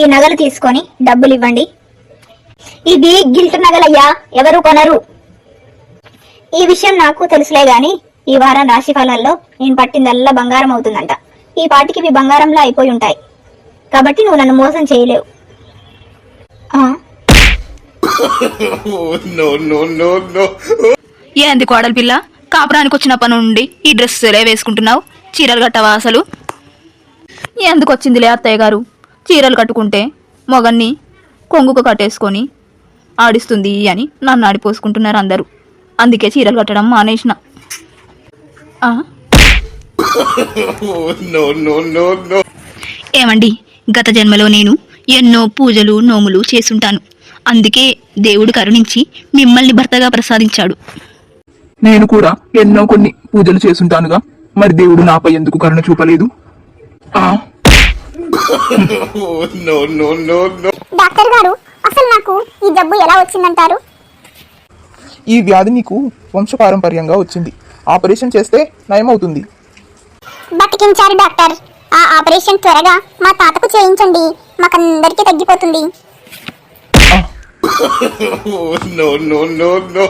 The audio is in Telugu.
ఈ నగలు తీసుకొని డబ్బులు ఇవ్వండి. ఇది గిల్ట్ నగలయ్యా ఎవరు కొనరు. ఈ విషయం నాకు తెలుసులే గాని ఈ వారం రాశి ఫలాల్లో నేను పట్టిందల్లా బంగారం అవుతుందంట. ఈ పాటికి ఇవి బంగారంలో అయిపోయి ఉంటాయి. కాబట్టి నువ్వు నన్ను మోసం చేయలేవు. ఆ, Oh, no, no, no, no. ఏంది కోడలి పిల్ల? కాపురానికి వచ్చిన పని నుండి ఈ డ్రెస్సులే వేసుకుంటున్నావు? చీరలు కట్టవా అసలు? ఎందుకు వచ్చిందిలే అత్తయ్య గారు? చీరలు కట్టుకుంటే మొగన్ని కొంగుకు కట్టేసుకొని ఆడిస్తుంది అని నన్ను ఆడిపోసుకుంటున్నారు అందరూ. అందుకే చీరలు కట్టడం మానేసిన. ఆ, Oh, no, no, no, no. ఏమండి గత జన్మలో నేను ఎన్నో పూజలు నోములు చేసుంటాను. అందుకే దేవుడు కరుణించి మిమ్మల్ని భర్తగా ప్రసాదించాడు. నేను కూడా ఎన్నో కొన్ని పూజలు చేసుంటానుగా మరి దేవుడు నాపై ఎందుకు కరుణ చూపలేదు? ఆ Oh, no, no, no, no. Doctor గారు అసలు నాకు ఈ జబ్బు ఎలా వచ్చిందంటారు? ఈ వ్యాధి నీకు వంశపారంపర్యంగా వచ్చింది. ఆపరేషన్ చేస్తే నయమవుతుంది. బతికించారు డాక్టర్. ఆ ఆపరేషన్ త్వరగా మా తాతకు చేయించండి. మాకందరికీ తగ్గిపోతుంది. Oh, no, no, no, no.